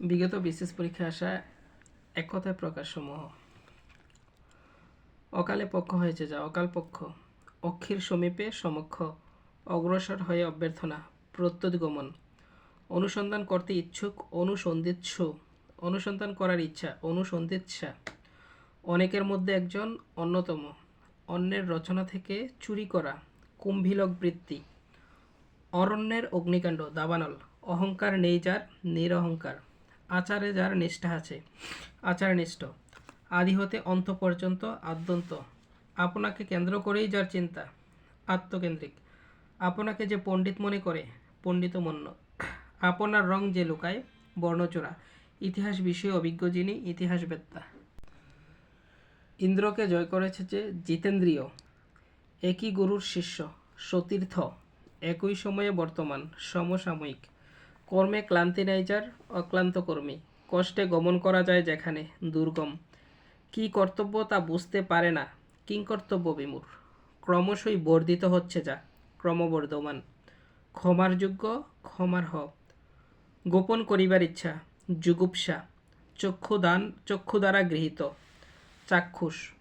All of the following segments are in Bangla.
বিগত বিশেষ পরীক্ষায় আসা এক কথায় প্রকাশসমূহ। অকালে পক্ষ হয়েছে যা অকাল পক্ষ, অক্ষীর সমীপে সমক্ষ, অগ্রসর হয়ে অভ্যর্থনা প্রত্যুৎ গমন অনুসন্ধান করতে ইচ্ছুক, অনুসন্ধিৎসু, অনুসন্ধান করার ইচ্ছা, অনুসন্ধিৎসা। অনেকের মধ্যে একজন অন্যতম, অন্যের রচনা থেকে চুরি করা, কুম্ভিলক বৃত্তি, অরণ্যের অগ্নিকাণ্ড, দাবানল, অহংকার নেই যার, নিরহংকার। আচারে যার নিষ্ঠা আছে। আচারনিষ্ঠ। আদি হতে অন্ত পর্যন্ত আদ্যন্ত। আপনাকে কেন্দ্র করেই যার চিন্তা। আত্মকেন্দ্রিক। আপনাকে যে পণ্ডিত মনে করে, পণ্ডিত মন্য। আপনার রং যে লুকায়, বর্ণচূড়া। ইতিহাস বিষয়ে অভিজ্ঞ যিনি, ইতিহাসবেত্তা। ইন্দ্রকে জয় করেছে যে জিতেন্দ্রীয়। একই গুরুর শিষ্য, সতীর্থ। একই সময়ে বর্তমান, সমসাময়িক। কর্মে ক্লান্তি নাই যার, অক্লান্ত কর্মী। কষ্টে গমন করা যায় যেখানে, দুর্গম। কি কর্তব্য তা বুঝতে পারে না। কিংকর্তব্য বিমূর ক্রমশই বর্ধিত হচ্ছে যা, ক্রমবর্ধমান। ক্ষমার যোগ্য, ক্ষমার হ গোপন করিবার ইচ্ছা, যুগুপসা। চক্ষুদান, চক্ষু দ্বারা গৃহীত। চাক্ষুষ।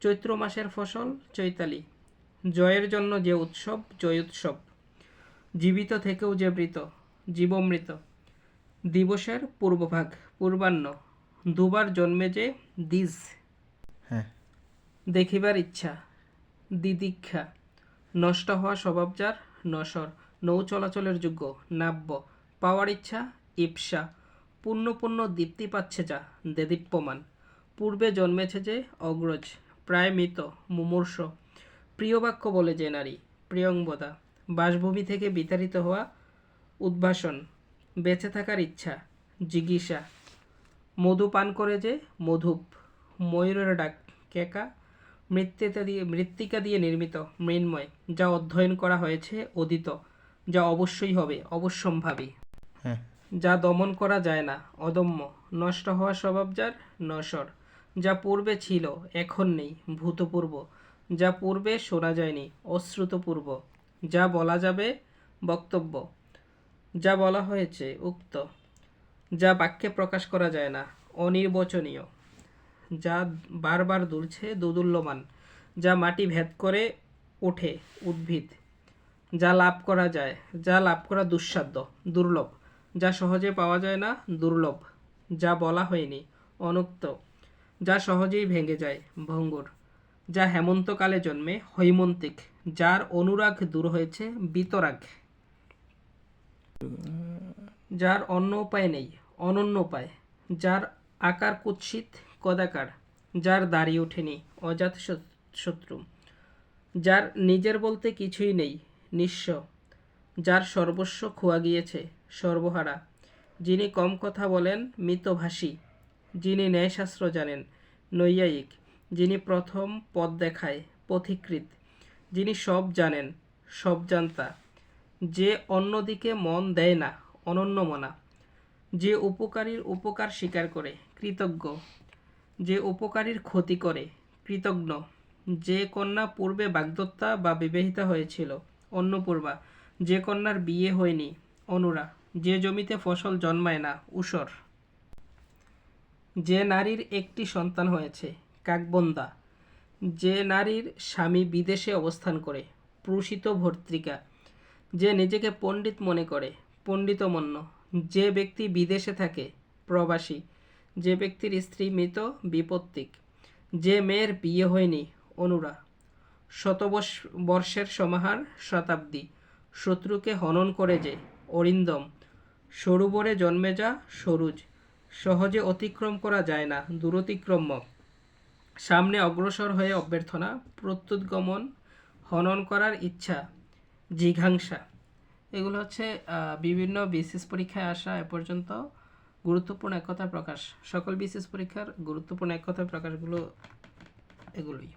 চৈত্র মাসের ফসল, চৈতালি। জয়ের জন্য যে উৎসব জয় উৎসব জীবিত থেকেও যে মৃত জীবমৃত। দিবসের পূর্বভাগ পূর্বাহ্ন দুবার জন্মে যে দ্বিজ হ্যাঁ। দেখিবার ইচ্ছা দিদীক্ষা নষ্ট হওয়া স্বভাব যার নসর নৌ চলাচলের যোগ্য নাব্য পাওয়ার ইচ্ছা ইপসা পূর্ণ পূর্ণ দীপ্তি পাচ্ছে যা দেদীপ্যমান। পূর্বে জন্মেছে যে অগ্রজ প্রায় মৃত মুমূর্ষ প্রিয় বাক্য বলে যে নারী প্রিয়ংবদা বাসভূমি থেকে বিতাড়িত হওয়া উদ্ভাসন বেঁচে থাকার ইচ্ছা জিজ্ঞাসা। মধু পান করে যে মধুপ ময়ূরের ডাক কেকা মৃত্তিকা দিয়ে মৃত্তিকা দিয়ে নির্মিত মৃন্ময় যা অধ্যয়ন করা হয়েছে অদিত যা অবশ্যই হবে অবশ্যম্ভাবী। হ্যাঁ। যা দমন করা যায় না অদম্য নষ্ট হওয়া স্বভাব যার নশ্বর যা পূর্বে ছিল এখন নেই ভূতপূর্ব যা পূর্বে শোনা যায়নি অশ্রুতপূর্ব যা বলা যাবে বক্তব্য। যা বলা হয়েছে, উক্ত। যা বাক্যে প্রকাশ করা যায় না, অনির্বচনীয়। যা বারবার দুলছে, দোদুল্যমান। যা মাটি ভেদ করে ওঠে, উদ্ভিদ। যা লাভ করা যায়, যা লাভ করা দুঃসাধ্য, দুর্লভ। যা সহজে পাওয়া যায় না, দুর্লভ। যা বলা হয়নি, অনুক্ত। যা সহজেই ভেঙে যায়, ভঙ্গুর। যা হেমন্তকালে জন্মে হৈমন্তিক। যার অনুরাগ দূর হয়েছে, বিতরাগ। যার অন্য উপায় নেই, অনন্য উপায়। যার আকার কুৎসিত, কদাকার। যার দাড়ি ওঠেনি অজাত শত্রু। যার নিজের বলতে কিছুই নেই, নিঃস্ব। যার সর্বস্ব খোয়া গিয়েছে, সর্বহারা। যিনি কম কথা বলেন মিতভাষী যিনি ন্যায়শাস্ত্র জানেন, নৈয়ায়িক। যিনি প্রথম পথ দেখায় পথিকৃত যিনি সব জানেন, সব জানতা। যে অন্যদিকে মন দেয় না, অনন্যমনা। যে উপকারীর উপকার স্বীকার করে, কৃতজ্ঞ। যে উপকারীর ক্ষতি করে, কৃতজ্ঞ। যে কন্যা পূর্বে বাগদত্তা বা বিবাহিতা হয়েছিল, অন্নপূর্বা। যে কন্যার বিয়ে হয়নি, অনুরা। যে জমিতে ফসল জন্মায় না উসর যে নারীর একটি সন্তান হয়েছে, কাকবন্দা। যে নারীর স্বামী বিদেশে অবস্থান করে, প্রসিত ভর্তৃকা। যে নিজেকে পণ্ডিত মনে করে, পণ্ডিতমন্য। যে ব্যক্তি বিদেশে থাকে, প্রবাসী। যে ব্যক্তির স্ত্রী মৃত, বিপত্তিক। যে মেয়ের বিয়ে হয়নি, অনুরা। শতবর্ষ, বর্ষের সমাহার শতাব্দী। শত্রুকে হনন করে যে, অরিন্দম। সরুবরে জন্মে যা, সরুজ। সহজে অতিক্রম করা যায় না, দূরতিক্রম্য। সামনে অগ্রসর হয়ে অভ্যর্থনা প্রত্যুৎগমন হনন করার ইচ্ছা। জিঘাংসা। এগুলো হচ্ছে বিভিন্ন বিসিএস পরীক্ষায় আসা এ পর্যন্ত গুরুত্বপূর্ণ একতা প্রকাশ। সকল বিসিএস পরীক্ষার গুরুত্বপূর্ণ একতা প্রকাশগুলো এগুলোই।